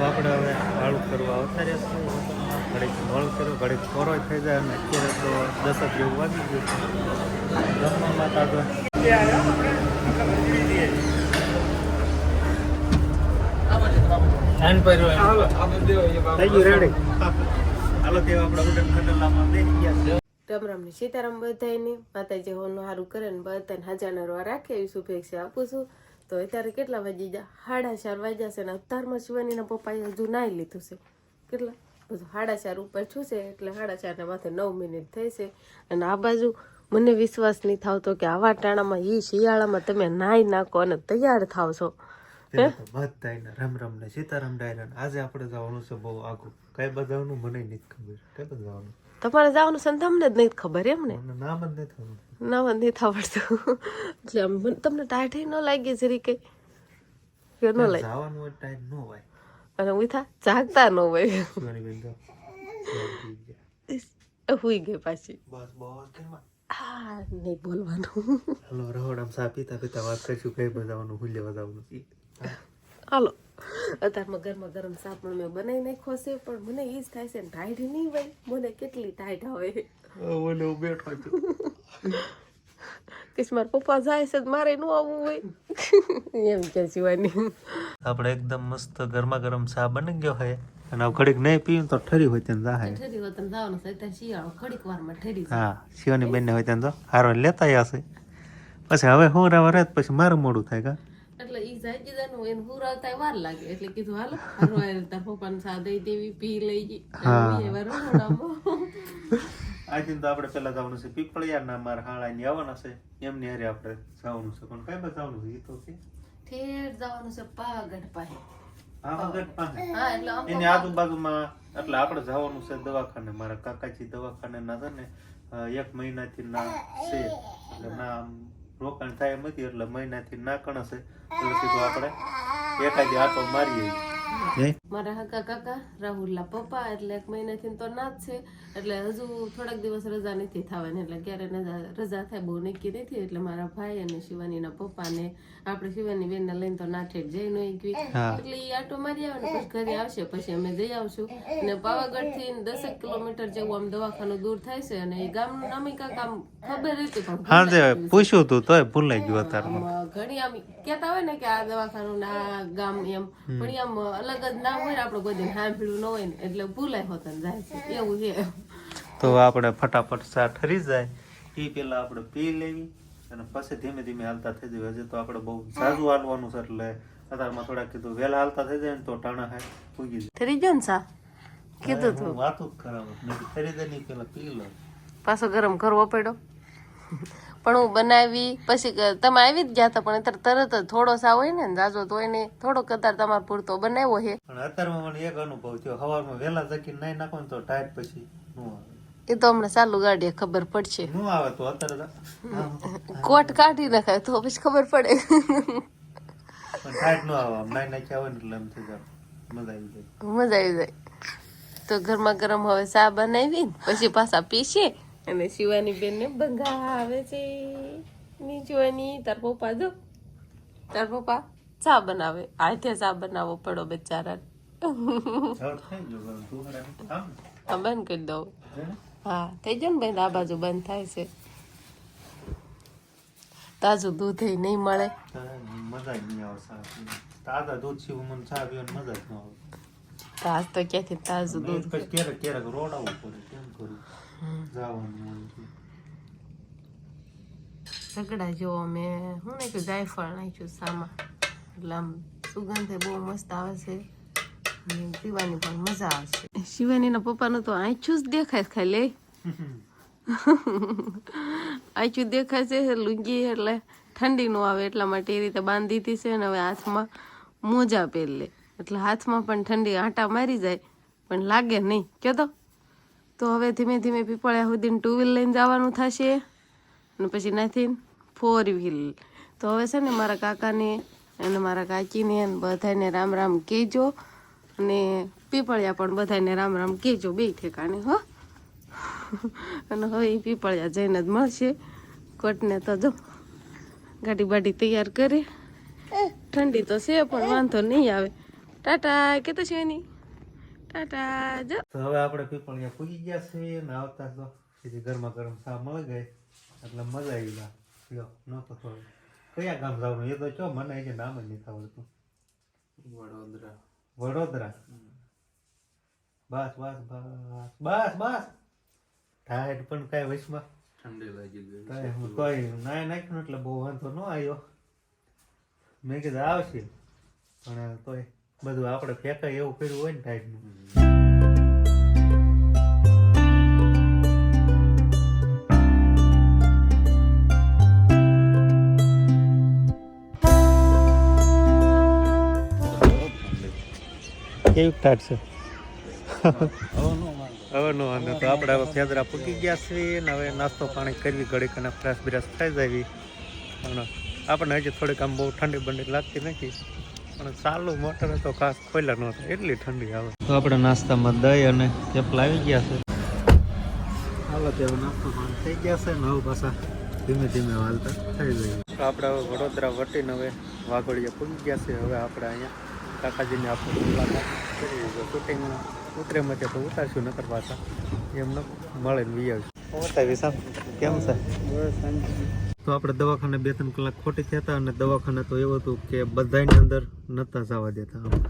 તો આપણે હવે વાળું કરવા આવતા રહેશું. ઘડીક વાળું કર્યું ઘડીક કોરો થઈ જાય અને અત્યારે તો દસ જ જેવું વાગી ગયું જમવામાં તો રામ રામ ને સીતારામ બધાયને માતાજી હોનું સારું કરે ને બધાને હાજર નરવા રાખે એવી શુભેચ્છા આપું છું. તો અત્યારે કેટલા વાગી ગયા સાડા ચાર વાગ્યા છે અને અત્યારમાં શિવાનીના પપ્પાએ હજુ નાહી લીધું છે. કેટલા? બધું સાડા ચાર ઉપર છું છે એટલે સાડા ચારના માથે નવ મિનિટ થઈ છે. અને આ બાજુ મને વિશ્વાસ નહીં થતો કે આવા ટાણામાં એ શિયાળામાં તમે નાહી નાખો અને તૈયાર થાવ છો. બધાયને રામ રામ ને સીતારામ ડાયરા આજે આપણે જવાનું છે બહુ આગું. કઈ બધાનું મને નથી ખબર. કઈ બધાનું. તમારે જવાનું છે ને તમને જ નહીં ખબર એમ ને? મને નથી ખબર. ના મને નથી આવડતું એટલે આમ તમને ટાઈટ ન લાગી જરી કઈ કે ન લાગે. જવાનું હોય ટાઈમ ન હોય. અને ઉઠા જાગતા ન હોય. તો. હુઈ ગઈ પાછી. બસ બસ કેમાં આ નહીં બોલવાનું. હલો આમ સા પીતા પીતા વાત કરીશું કઈ બજાવવાનું હુલ્ય બધાનું હાલો. અત્યારમાં ગરમા ગરમ સાપ પણ મેં બનાવી નાખ્યો છે પણ મને એ જ થાય છે ટાઈટ નહીં હોય. મને કેટલી ટાઈટ આવે. મને હું બેઠો છું મારા પપ્પા જાય છે મારે ન આવવું હોય. એમ કે આપણે એકદમ મસ્ત ગરમા ગરમ ચા બની ગયો હોય અને ઘડીક નહીં પીવું તો ઠરી હોય ત્યાં જાહે ઠરી વતન જવાનું છે અત્યારે શિયાળો ઘડીક વારમાં ઠરી હા શિવાની બેન હોય ત્યાં તો હારો લેતા હશે પછી હવે હું રાવા રાત પછી મારું મોડું થાય કા? જાય જીજાનું એને હુરાવતા વાર લાગે. એટલે કીધું હાલો તાર પપ્પાને સા દેવી પી લઈ ગઈ. હા. એવા. આજે તો આપણે પેલા જવાનું છે પીપળિયા ના મારા હાળા ની આવવાના છે. એમની હારે આપણે જવાનું છે. પણ કઈ બાજુ જવાનું છે? એ તો કે ઠેર જવાનું છે પાવાગઢ પાસે. પાવાગઢ પાસે. હા એટલે આમ એની આજુબાજુમાં એટલે આપણે જવાનું છે દવાખાને. મારા કાકાજી દવાખાને ના છે ને એક એક મહિનાથી ના છે. એટલે ના આમ રોકાણ એમ નથી એટલે મહિનાથી ના કણસે એટલે સીધું આપણે એકાદી આટો મારીએ. મારા હકા કાકા રાહુલના પપ્પા એટલે એક મહિનાથી તો ના જ છે. એટલે હજુ થોડાક દિવસ રજા નથી થવાની એટલે ક્યારે રજા થાય બહુ નક્કી નથી. એટલે મારા ભાઈ અને શિવાનીના પપ્પાને આપણે શિવાની બેનને લઈને તો નાઠેડ જઈ નો એકવી. એટલે એ આટો મારી આવે ને પછી ઘરે આવશે પછી અમે જઈ આવશું. અને પાવાગઢથી દસેક કિલોમીટર જેવું આમ દવાખાનું દૂર થાય છે અને એ ગામનું નામે કાંક આમ ખબર હતી પણ પૂછ્યું તું તોય ભૂલાઈ ગયું ઘણી આમ કહેતા હોય ને કે આ દવાખાનું ના ગામ એમ પણ આમ અલગ જ ના હોય ને આપણે કોઈ દિન સાંભળ્યું ન હોય ને એટલે ભૂલાય હોતા જાય છે. એવું છે. તો આપણે ફટાફટ ચા ઠરી જાય. એ પેલા આપણે પી લેવી અને પછી ધીમે ધીમે હાલતા થઈ જાય હજી તો આપણે બહુ સાજુ હાલવાનું છે એટલે અત્યારમાં થોડા કીધું વહેલા હાલતા થઈ જાય ને તો ટાણા ખાય પૂગી જાય. થઈ ગયો ને સા? કીધું તો. વાતું ખરાબ નથી ઠરી જાય ને પેલા પી લો. પાછો ગરમ કરવો પડ્યો પણ હું બનાવી પછી તમે આવી જ ગયા હતા પણ અત્યારે તરત જ થોડો સા હોય ને જાજો તો હોય ને થોડો કતાર તમારે પૂરતો બનાવ્યો છે. પણ અત્યારમાં મને એક અનુભવ થયો સવારમાં વહેલા જકીને નાઈ નાખો તો ટાઈટ પછી એ તો હમણાં ચાલુ ગાડીએ ખબર પડશે. હું આવે તો અત્યારે કોટ કાઢી નાખાય તો પછી ખબર પડે. પણ ટાઈટ નો આવે નાઈ નાખ્યા હોય ને એટલે એમ થઈ જાય. મજા આવી જાય. મજા આવી જાય. તો ગરમા ગરમ હવે ચા બનાવી પછી પાછા પીશે અને શિવાની બેનને બંગા આવે છે. ની જોવાની. તાર પપ્પા જો. તાર પપ્પા ચા બનાવે. હાથે ચા બનાવવો પડો બચારા બંધ કરી દઉં. હા? થઈ ગયો ને બેન? આ બાજુ બંધ થાય છે. તાજું દૂધ નહીં મળે. મજા જ નહીં આવે તાજા દૂધ સિવાય મને ચા પીવાની મજા જ ન આવે. તો તો ક્યાંથી તાજું દૂધ ક્યારેક ક્યારેક રોડાવવું પડે. કેમ કરું? જવાનું જોવો મેં હું ને કે જાયફળ નાખ્યું સામા. એટલે આમ સુગંધ બહુ મસ્ત આવે છે. પીવાની પણ મજા આવશે શિવાનીના પપ્પાનું તો આંચું જ દેખાય ખાલી. આંચું દેખાય છે, લુંગી એટલે ઠંડી નું આવે એટલા માટે એ રીતે બાંધી દીધી છે અને હવે હાથમાં મોજા પહેરી લે. એટલે હાથમાં પણ ઠંડી આંટા મારી જાય, પણ લાગે નહીં. કયો તો હવે ધીમે ધીમે પીપળ્યા સુધી ટુ વ્હીલ લઈને જવાનું થશે અને પછી નથી ફોર વ્હીલ તો હવે છે ને મારા કાકાને અને મારા કાકીને અને બધાને રામ રામ કહેજો અને પીપળિયા પણ બધાને રામ રામ કહેજો બે ઠેકાણે, હો. અને હવે એ પીપળિયા જઈને જ મળશે. કોટને તો જો, ગાડી બાડી તૈયાર કરી. ઠંડી તો છે પણ વાંધો નહીં આવે. ટાટા કે તો છે નહીં ટાટા જો. તો હવે આપણે પીપળિયા પૂગી ગયા છે ને આવતા તો સીધી ગરમા ગરમ સા મળી ગઈ. એટલે મજા આવી ગયા લ્યો ન તો થોડું કયા ગામ જવાનું? એ તો ચો મને એ નામ જ નથી આવડતું. વડોદરા. વડોદરા? બસ બસ બસ બસ બસ. ટાયર પણ કઈ વચમાં. ઠંડી લાગી ગઈ. હું કોઈ નાય નાખ્યું એટલે બહુ વાંધો ન આવ્યો. મેં કીધું આવશે. પણ તોય બધું આપણે ફેંકાય એવું કર્યું હોય ને ટાઈપનું કેવું ટાટ છે? હવે નો વાંધો. તો આપણે હવે ફેદરા પૂકી ગયા છીએ ને હવે નાસ્તો પાણી કરવી ઘડીક અને ફ્રેશ બ્રેશ થઈ જાવી પણ આપણને હજી થોડીક આમ બહુ ઠંડી બંડી લાગતી નથી. પણ ચાલુ મોટર તો ખાસ ખોલ્યા નહોતા એટલી ઠંડી આવે. તો આપણે નાસ્તામાં દહીં અને ચેપલા આવી ગયા છે. હાલો તે હવે નાસ્તો પણ થઈ ગયા છે ને હવે પાછા ધીમે ધીમે હાલતા થઈ ગયું તો આપણે હવે વડોદરા વટીને હવે વાઘોડિયા પૂગી ગયા છે. હવે આપણે અહીંયા કાકાજીને આપણે મુલાકાત કરી શૂટિંગ ઉતરે મચે તો ઉતારશું નકર પાછા એમને મળે ને વી આવશું કેમ છે? તો આપણે દવાખાને બે ત્રણ કલાક ખોટી થયા હતા અને દવાખાને તો એવું હતું કે બધાની અંદર નતા જવા દેતા.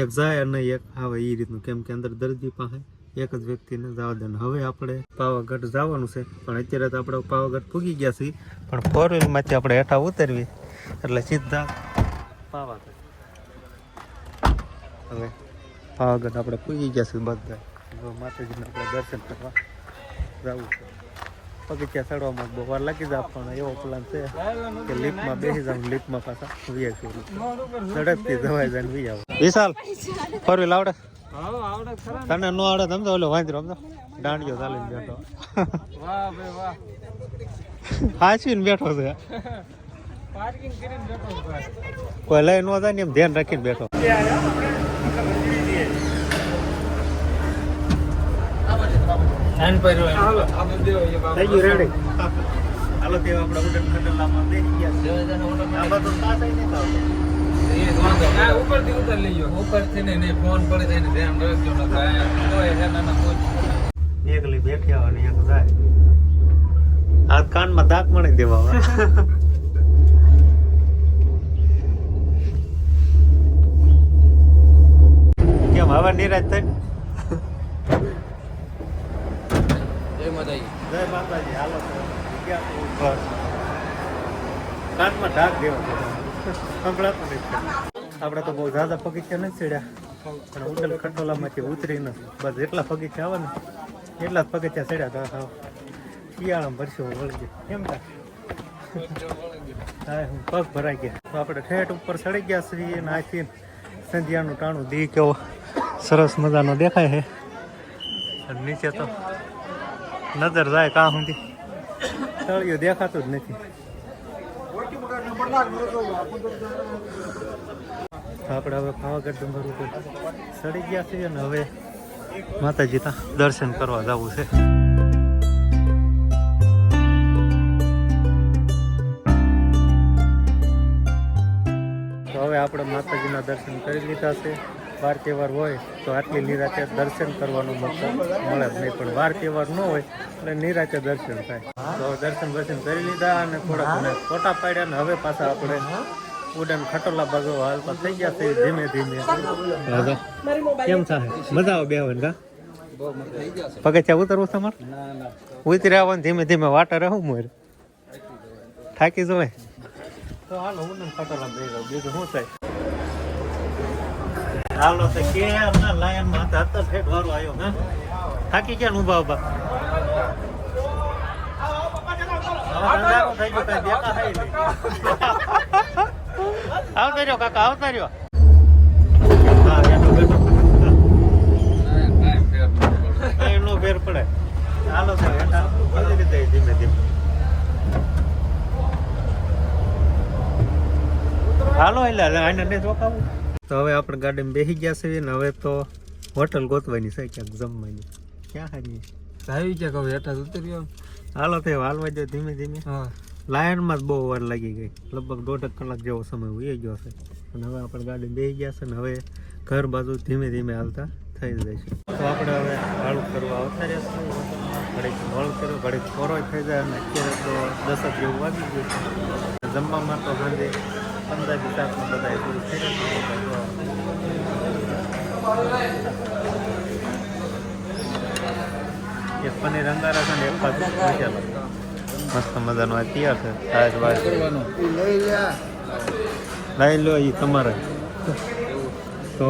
એક જાય અને એક આવે એ રીતનું, કેમ કે અંદર દર્દી પાસે એક જ વ્યક્તિને જવા દે હવે આપણે પાવાગઢ જવાનું છે, પણ અત્યારે તો આપણે પાવાગઢ પૂગી ગયા છીએ, પણ ફોર વ્હીલમાંથી આપણે હેઠા ઉતરવી. એટલે સીધા પાવાગઢ. હવે પાવાગઢ આપણે પૂગી ગયા છીએ બધા માતાજીને આપણે દર્શન કરવા જવું છે. પગથિયા ચડવામાં બહુ વાર લાગી જ પણ એવો પ્લાન છે કે લિફ્ટમાં બેસી જાવ લિફ્ટમાં પાછા વીએ આવીશું ઝડપથી જવાય જાય વી આવો વિશાલ, ફરવી લાવડે? તને નો આવડે તમે તો ઓલો વાંદરો, સમજો. દાંડિયો ચાલીને વાહ હાચવીને બેઠો છે. કોઈ લઈ નો જાય ને એમ ધ્યાન રાખીને બેઠો. હેન્ડ પર હાલો આપણે દેવો એ બાબા થઈ ગયું રેડી હાલો તે આપણે ઉડન ખંડલામાં બેસી ગયા આમાં તો આવતો. ઉપરથી ઉતર લઈયો ઉપરથી નહીં નહીં ફોન પડે છે એને ધ્યાન રાખજો ને કાંઈ કોઈ છે નાના કોઈ એકલી બેઠી આવે ને એક જાય. આ કાનમાં દાંત મણી દેવા કેમ હવે નિરાજ થઈ જય માતાજી જય માતાજી, હાલો. કાનમાં ઢાક દેવો સંભળાતું નથી. આપણે તો બહુ ઝાઝા પગીચા નથી ચડ્યા. પણ ઉડલ ખટોલામાંથી ઉતરી નથી બસ એટલા પગીચા આવે ને, એટલા જ પગીચા ચડ્યા તો હા. શિયાળામાં ભરશો વળગી કેમ તા હા, હું પગ ભરાઈ ગયા. તો આપણે ઠેઠ ઉપર ચડી ગયા છીએ અને આથી સંધ્યાનું ટાણું દી કેવો સરસ મજાનો દેખાય છે. નીચે તો નજર જાય કાં સુધી. તળિયું દેખાતું જ નથી. આપણે હવે પાવાગઢ ડુંગર ઉપર. ચડી ગયા છીએ અને હવે માતાજી દર્શન કરવા જવું છે. હવે આપણે માતાજીના દર્શન કરી લીધા છે. વાર તહેવાર હોય તો આટલી નિરાતે દર્શન કરવાનું મોકો મળે જ નહીં. પણ વાર તહેવાર ન હોય એટલે નિરાતે દર્શન થાય. તો દર્શન દર્શન કરી લીધા અને થોડા ઘણા ફોટા પાડ્યા અને હવે પાછા આપણે ઉડન ખટોલા બાજુ હાલતા થઈ ગયા છે ધીમે ધીમે. કેમ થાય? મજા આવે બે કા? બહુ મજા થઈ ગયા છે પગથિયા ઉતરવું તમારે? ના ના. ઉતરી આવવાનું ધીમે ધીમે વાટર રહું મોર. થાકી જવાય. તો હાલો ઉડન ખટોલા બે જાવ બીજું શું થાય? હાલો તો કે હમણાં લાયનમાં હતા તો ફેટ વારો આવ્યો, હા? થાકી ગયા ને ઊભા. આવતા રહ્યો, કાકા આવતા રહ્યો. કાંઈ ફેર પડે. હાલો તો હેઠા ધીમે ધીમે. હાલો એટલે આને નહીં રોકાવું? તો હવે આપણે ગાડીમાં બેસી ગયા છે ને હવે તો હોટલ ગોતવાની છે ક્યાંક જમવાની. ક્યાં હારી આવી ગયા કહું હેઠા ઉતર્યો. હાલો તે હાલવા જો ધીમે ધીમે. હા. લાયનમાં જ બહુ વાર લાગી ગઈ. લગભગ દોઢ કલાક જેવો સમય ઉઈ ગયો છે. અને હવે આપણે ગાડી બેસી ગયા છે ને હવે ઘર બાજુ ધીમે ધીમે હાલતા થઈ જાય છે. તો આપણે હવે હાળું કરવા આવતા રહેશું ઘડીક મોડું કર્યું ઘડીક કોરો થઈ જાય અને અત્યારે તો દસ જેવું વાગી ગયું જમવામાં તો સાંજે પંજાબી શાકમાં બધા પૂરું ગયું એક પનીર અંગારા છે ને એક બાજુ મસાલો મસ્ત મજાનો આ તૈયાર છે વાજ. કરવાનું લઈ લો એ તમારે. તો